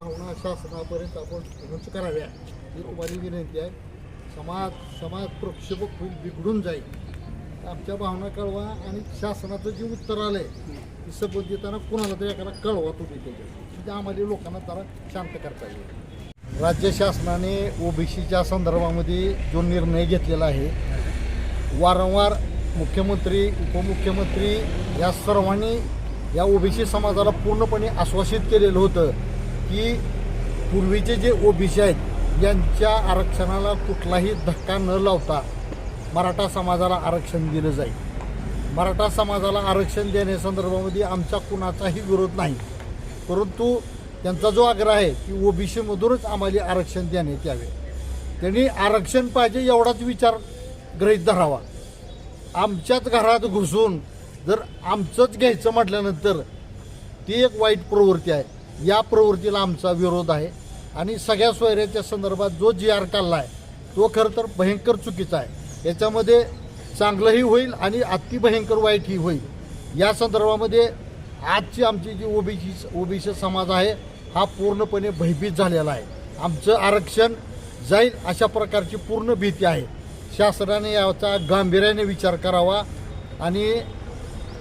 भावना शासनापर्यंत आपण उंच कराव्या ही तुम्हाला विनंती आहे. समाज समाज प्रक्षेपक खूप बिघडून जाईल. आमच्या भावना कळवा आणि शासनाचं जे उत्तर आलंय ते संबंधितांना कुणाला तरी एखादा कळवा तुम्ही त्याच्यात म्हणजे आम्हाला लोकांना त्याला शांत करता येईल. राज्य शासनाने ओबीसीच्या संदर्भामध्ये जो निर्णय घेतलेला आहे वारंवार मुख्यमंत्री उपमुख्यमंत्री या सर्वांनी या ओबीसी समाजाला पूर्णपणे आश्वासित केलेलं होतं की पूर्वीचे जे ओबीसी आहेत यांच्या आरक्षणाला कुठलाही धक्का न लावता मराठा समाजाला आरक्षण दिलं जाईल. मराठा समाजाला आरक्षण देण्यासंदर्भामध्ये आमचा कुणाचाही विरोध नाही. परंतु त्यांचा जो आग्रह आहे की ओबीसीमधूनच आम्हाला आरक्षण देण्यात यावे. त्यांनी आरक्षण पाहिजे एवढाच विचार गृहीत धरावा. आमच्याच घरात घुसून जर आमचंच घ्यायचं म्हटल्यानंतर ती एक वाईट प्रवृत्ती आहे. या प्रवृत्तीला आमचा विरोध आहे. आणि सगळ्या सोयऱ्याच्या संदर्भात जो जी आर काढला आहे तो खरं तर भयंकर चुकीचा आहे. याच्यामध्ये चांगलंही होईल आणि अतिभयंकर वाईटही होईल. या संदर्भामध्ये आजची आमची जी ओबीसी ओबीसी समाज आहे हा पूर्णपणे भयभीत झालेला आहे. आमचं आरक्षण जाईल अशा प्रकारची पूर्ण भीती आहे. शासनाने याचा गांभीर्याने विचार करावा आणि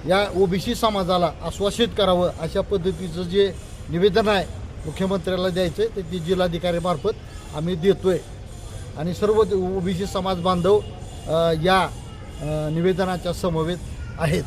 या ओबीसी समाजाला आश्वासित करावं अशा पद्धतीचं जे निवेदन आहे मुख्यमंत्र्याला द्यायचं आहे ते ती जिल्हाधिकारीमार्फत आम्ही देतोय. आणि सर्व ओबीसी समाज बांधव या निवेदनाच्या समवेत आहेत.